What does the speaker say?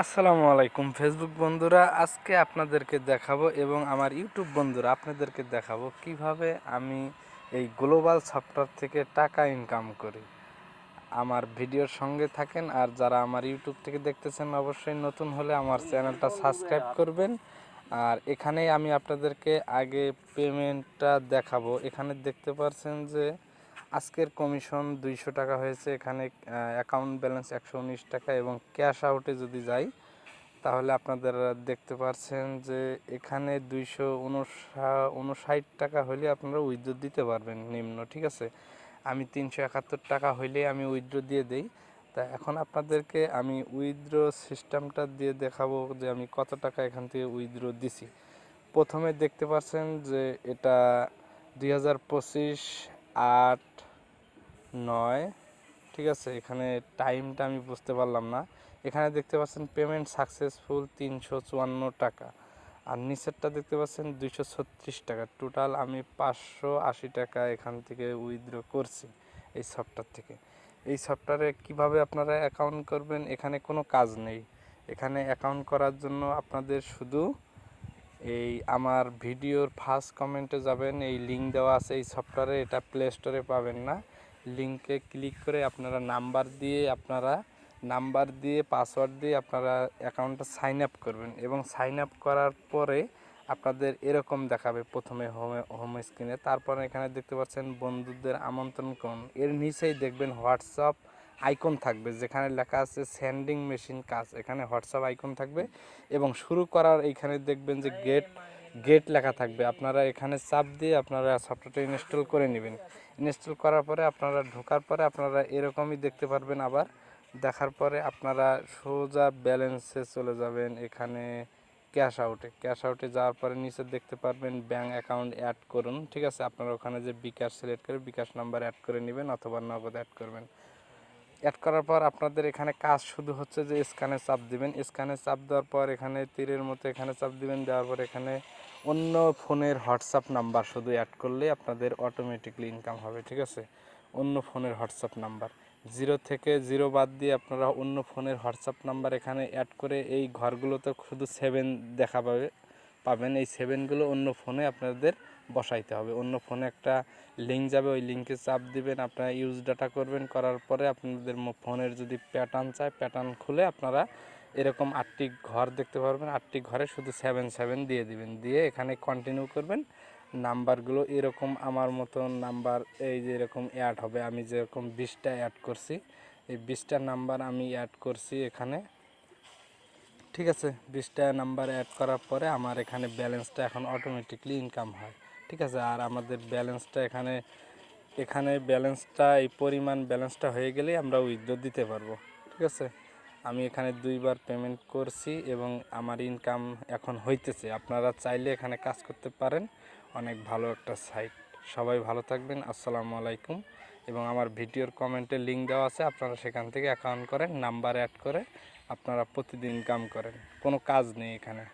আসসালামু আলাইকুম ফেসবুক বন্ধুরা, আজকে আপনাদেরকে দেখাবো এবং আমার ইউটিউব বন্ধুরা আপনাদেরকে দেখাবো কীভাবে আমি এই গ্লোবাল সফটওয়্যার থেকে টাকা ইনকাম করি। আমার ভিডিওর সঙ্গে থাকেন আর যারা আমার ইউটিউব থেকে দেখতেছেন অবশ্যই নতুন হলে আমার চ্যানেলটা সাবস্ক্রাইব করবেন। আর এখানেই আমি আপনাদেরকে আগে পেমেন্টটা দেখাবো। এখানে দেখতে পাচ্ছেন যে আজকের কমিশন দুইশো টাকা হয়েছে, এখানে অ্যাকাউন্ট ব্যালেন্স একশো উনিশ টাকা এবং ক্যাশ আউটে যদি যাই, তাহলে আপনাদের দেখতে পাচ্ছেন যে এখানে দুইশো উনষাট টাকা হলে আপনারা উইথড্র দিতে পারবেন নিম্ন, ঠিক আছে? আমি তিনশো একাত্তর টাকা হইলে আমি উইথড্র দিয়ে দেই। তা এখন আপনাদেরকে আমি উইথড্র সিস্টেমটা দিয়ে দেখাবো যে আমি কত টাকা এখান থেকে উইথড্র দিছি। প্রথমে দেখতে পাচ্ছেন যে এটা দুই হাজার পঁচিশ আট, নয়, ঠিক আছে? এখানে টাইমটা আমি বুঝতে পারলাম না। এখানে দেখতে পাচ্ছেন পেমেন্ট সাকসেসফুল তিনশো চুয়ান্ন টাকা। আর নিচেরটা দেখতে পাচ্ছেন দুইশো ছত্রিশ টাকা। টোটাল আমি পাঁচশো আশি টাকা এখান থেকে উইথড্র করছি এই সফটওয়্যার থেকে। এই সফটওয়্যারে কীভাবে আপনারা অ্যাকাউন্ট করবেন? এখানে কোনো কাজ নেই। এখানে অ্যাকাউন্ট করার জন্য আপনাদের শুধু এই আমার ভিডিওর ফার্স্ট কমেন্টে যাবেন, এই লিঙ্ক দেওয়া আছে এই সফটওয়্যারে এটা প্লে স্টোরে পাবেন না। লিঙ্কে ক্লিক করে আপনারা নাম্বার দিয়ে আপনারা নাম্বার দিয়ে পাসওয়ার্ড দিয়ে আপনারা অ্যাকাউন্টটা সাইন আপ করবেন এবং সাইন আপ করার পরে আপনাদের এরকম দেখাবে প্রথমে হোম হোম স্ক্রিনে তারপরে এখানে দেখতে পাচ্ছেন বন্ধুদের আমন্ত্রণ করুন এর নিচেই দেখবেন হোয়াটসঅ্যাপ আইকন থাকবে, যেখানে লেখা আছে স্যান্ডিং মেশিন কাজ। এখানে হোয়াটসঅ্যাপ আইকন থাকবে এবং শুরু করার এইখানে দেখবেন যে গেট গেট লেখা থাকবে। আপনারা এখানে চাপ দিয়ে আপনারা সফটওয়্যারটা ইনস্টল করে নেবেন। ইনস্টল করার পরে আপনারা ঢোকার পরে আপনারা এরকমই দেখতে পারবেন আবার। দেখার পরে আপনারা সোজা ব্যালেন্সে চলে যাবেন এখানে ক্যাশ আউটে। ক্যাশ আউটে যাওয়ার পরে নিচে দেখতে পারবেন ব্যাঙ্ক অ্যাকাউন্ট অ্যাড করুন। ঠিক আছে? আপনারা ওখানে যে বিকাশ সিলেক্ট করে বিকাশ নাম্বার অ্যাড করে নেবেন অথবা নগদ অ্যাড করবেন। অ্যাড করার পর আপনাদের এখানে কাজ শুধু হচ্ছে যে স্ক্যানে চাপ দিবেন। স্ক্যানে চাপ দেওয়ার পর এখানে তীরের মতো এখানে চাপ দিবেন। দেওয়ার পর এখানে অন্য ফোনের হোয়াটসঅ্যাপ নাম্বার শুধু অ্যাড করলে আপনাদের অটোমেটিকলি ইনকাম হবে, ঠিক আছে? অন্য ফোনের হোয়াটসঅ্যাপ নাম্বার। জিরো থেকে জিরো বাদ দিয়ে আপনারা অন্য ফোনের হোয়াটসঅ্যাপ নাম্বার এখানে অ্যাড করে এই ঘরগুলোতে শুধু সেভেন দেখা পাবে। পাবেন এই সেভেনগুলো অন্য ফোনে আপনাদের বসাইতে হবে। অন্য ফোনে একটা লিঙ্ক যাবে, ওই লিঙ্কে চাপ দিবেন, আপনারা ইউজ ডাটা করবেন, করার পরে আপনাদের ফোনের যদি প্যাটার্ন চায় প্যাটার্ন খুলে আপনারা এরকম আটটি ঘর দেখতে পারবেন। আটটি ঘরে শুধু সেভেন সেভেন দিয়ে দিবেন। দিয়ে এখানে কন্টিনিউ করবেন। নাম্বারগুলো এরকম আমার মতো নাম্বার এই যে এরকম অ্যাড হবে। আমি যেরকম বিশটা অ্যাড করছি, এই বিশটা নাম্বার আমি অ্যাড করছি এখানে। ঠিক আছে, বিশটা নাম্বার অ্যাড করার পরে আমার এখানে ব্যালেন্সটা এখন অটোমেটিকলি ইনকাম হয়। ঠিক আছে, আর আমাদের ব্যালেন্সটা এখানে এখানে ব্যালেন্সটা এই পরিমাণ ব্যালেন্সটা হয়ে গেলেই আমরা উইথড্র দিতে পারব। ঠিক আছে, আমি এখানে দুইবার পেমেন্ট করছি এবং আমার ইনকাম এখন হইতেছে। আপনারা চাইলে এখানে কাজ করতে পারেন, অনেক ভালো একটা সাইট সবাই ভালো থাকবেন, আসসালামু আলাইকুম। এবং আমার ভিডিওর কমেন্টে লিঙ্ক দেওয়া আছে, আপনারা সেখান থেকে অ্যাকাউন্ট করেন নাম্বার অ্যাড করে আপনারা প্রতিদিন ইনকাম করেন। কোনো কাজ নেই এখানে।